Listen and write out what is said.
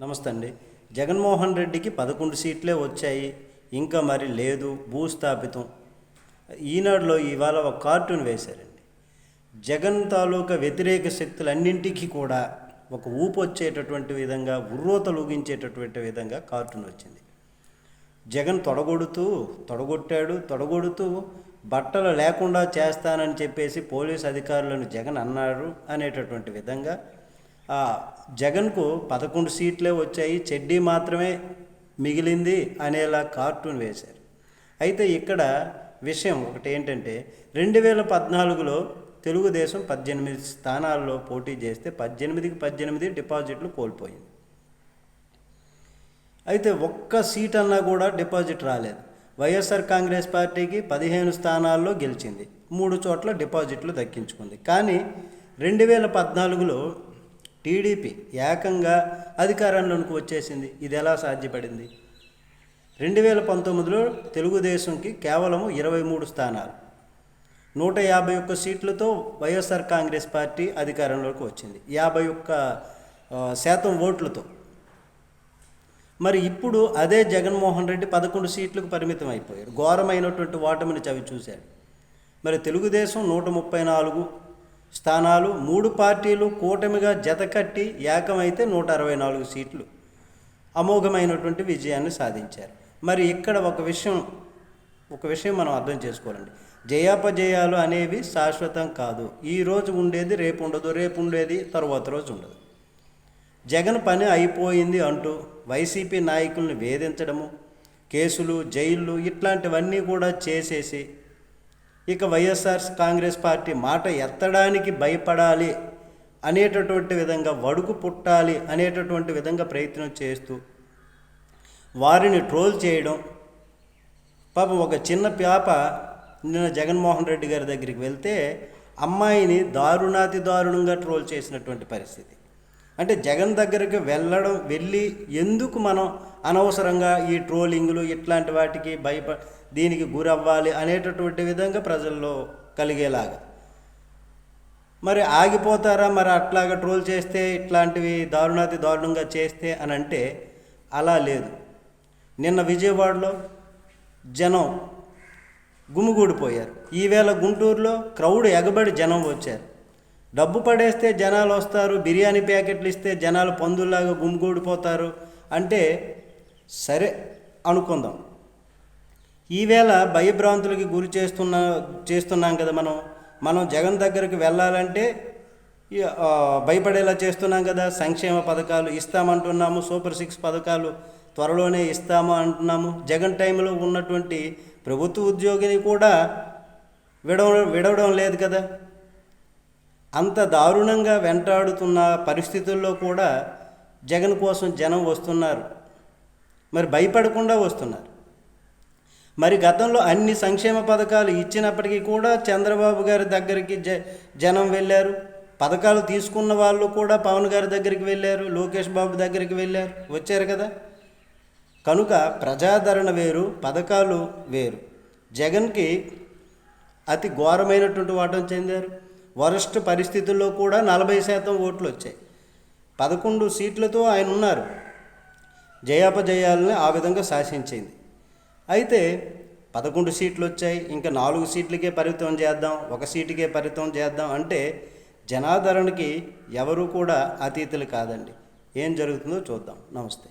నమస్తే అండి. జగన్మోహన్ రెడ్డికి పదకొండు సీట్లే వచ్చాయి. ఇంకా మరి లేదు భూస్థాపితం. ఈనాడులో ఇవాళ ఒక కార్టూన్ వేశారండి. జగన్ తాలూకా వ్యతిరేక శక్తులన్నింటికి కూడా ఒక ఊపు వచ్చేటటువంటి విధంగా ఉర్రోతలుగించేటటువంటి విధంగా కార్టూన్ వచ్చింది. జగన్ తొడగొడుతూ తొడగొట్టాడు తొడగొడుతూ బట్టలు లేకుండా చేస్తానని చెప్పేసి పోలీస్ అధికారులను జగన్ అన్నాడు అనేటటువంటి విధంగా జగన్కు పదకొండు సీట్లే వచ్చాయి చెడ్డీ మాత్రమే మిగిలింది అనేలా కార్టూన్ వేశారు. అయితే ఇక్కడ విషయం ఒకటి ఏంటంటే రెండు వేల పద్నాలుగులో తెలుగుదేశం పద్దెనిమిది స్థానాల్లో పోటీ చేస్తే పద్దెనిమిదికి పద్దెనిమిది డిపాజిట్లు కోల్పోయింది. అయితే ఒక్క సీట్ అన్నా కూడా డిపాజిట్ రాలేదు. వైఎస్ఆర్ కాంగ్రెస్ పార్టీకి పదిహేను స్థానాల్లో గెలిచింది. మూడు చోట్ల డిపాజిట్లు దక్కించుకుంది. కానీ రెండు వేల పద్నాలుగులో టీడీపీ ఏకంగా అధికారంలోకి వచ్చేసింది. ఇది ఎలా సాధ్యపడింది? రెండు వేల పంతొమ్మిదిలో తెలుగుదేశంకి కేవలం ఇరవై మూడు స్థానాలు. నూట యాభై ఒక్క సీట్లతో వైఎస్ఆర్ కాంగ్రెస్ పార్టీ అధికారంలోకి వచ్చింది. యాభై ఒక్క శాతం ఓట్లతో. మరి ఇప్పుడు అదే జగన్మోహన్ రెడ్డి పదకొండు సీట్లకు పరిమితం అయిపోయారు ఘోరమైనటువంటి ఓటమిని చవి చూశారు మరి తెలుగుదేశం నూట ముప్పై నాలుగు స్థానాలు మూడు పార్టీలు కూటమిగా జతకట్టి ఏకమైతే నూట అరవై నాలుగు సీట్లు అమోఘమైనటువంటి విజయాన్ని సాధించారు. మరి ఇక్కడ ఒక విషయం ఒక విషయం మనం అర్థం చేసుకోవాలండి. జయాపజయాలు అనేవి శాశ్వతం కాదు. ఈ రోజు ఉండేది రేపు ఉండదు రేపు ఉండేది తరువాత రోజు ఉండదు. జగన్ పని అయిపోయింది అంటూ వైసీపీ నాయకుల్ని వేధించడము కేసులు జైళ్ళు ఇట్లాంటివన్నీ కూడా చేసేసి ఇక వైఎస్ఆర్ కాంగ్రెస్ పార్టీ మాట ఎత్తడానికి భయపడాలి అనేటటువంటి విధంగా వడుకు పుట్టాలి అనేటటువంటి విధంగా ప్రయత్నం చేస్తూ వారిని ట్రోల్ చేయడం. పాపం ఒక చిన్న పాప నిన్న జగన్మోహన్ రెడ్డి గారి దగ్గరికి వెళ్తే అమ్మాయిని దారుణాతి దారుణంగా ట్రోల్ చేసినటువంటి పరిస్థితి. అంటే జగన్ దగ్గరికి వెళ్ళడం వెళ్ళి ఎందుకు మనం అనవసరంగా ఈ ట్రోలింగ్లు ఇట్లాంటి వాటికి భయప దీనికి గురవ్వాలి అనేటటువంటి విధంగా ప్రజల్లో కలిగేలాగా. మరి ఆగిపోతారా? మరి అట్లాగా ట్రోల్ చేస్తే ఇట్లాంటివి దారుణాతి దారుణంగా చేస్తే అని అంటే అలా లేదు. నిన్న విజయవాడలో జనం గుమిగూడిపోయారు. ఈవేళ గుంటూరులో క్రౌడ్ ఎగబడి జనం వచ్చారు. డబ్బు పడేస్తే జనాలు వస్తారు బిర్యానీ ప్యాకెట్లు ఇస్తే జనాలు పందుల్లాగా గుమిగూడిపోతారు అంటే సరే అనుకుందాం. ఈవేళ భయభ్రాంతులకి గురి చేస్తున్నా చేస్తున్నాం కదా మనం. మనం జగన్ దగ్గరికి వెళ్ళాలంటే భయపడేలా చేస్తున్నాం కదా. సంక్షేమ పథకాలు ఇస్తామంటున్నాము సూపర్ సిక్స్ పథకాలు త్వరలోనే ఇస్తాము అంటున్నాము. జగన్ టైంలో ఉన్నటువంటి ప్రభుత్వ ఉద్యోగిని కూడా విడవ విడవడం లేదు కదా. అంత దారుణంగా వెంటాడుతున్న పరిస్థితుల్లో కూడా జగన్ కోసం జనం వస్తున్నారు. మరి భయపడకుండా వస్తున్నారు. మరి గతంలో అన్ని సంక్షేమ పథకాలు ఇచ్చినప్పటికీ కూడా చంద్రబాబు గారి దగ్గరికి జ జనం వెళ్ళారు. పథకాలు తీసుకున్న వాళ్ళు కూడా పవన్ గారి దగ్గరికి వెళ్ళారు లోకేష్ బాబు దగ్గరికి వెళ్ళారు వచ్చారు కదా. కనుక ప్రజాదరణ వేరు పథకాలు వేరు. జగన్కి అతి ఘోరమైనటువంటి వాటం చెందారు. వరస్ట్ పరిస్థితుల్లో కూడా నలభై శాతం ఓట్లు వచ్చాయి. పదకొండు సీట్లతో ఆయన ఉన్నారు. జయాపజయాలని ఆ విధంగా శాసించింది. అయితే పదకొండు సీట్లు వచ్చాయి ఇంకా నాలుగు సీట్లకే పరిమితం చేద్దాం ఒక సీటుకే పరిమితం చేద్దాం అంటే జనాదరణకి ఎవరు కూడా అతీతులు కాదండి. ఏం జరుగుతుందో చూద్దాం. నమస్తే.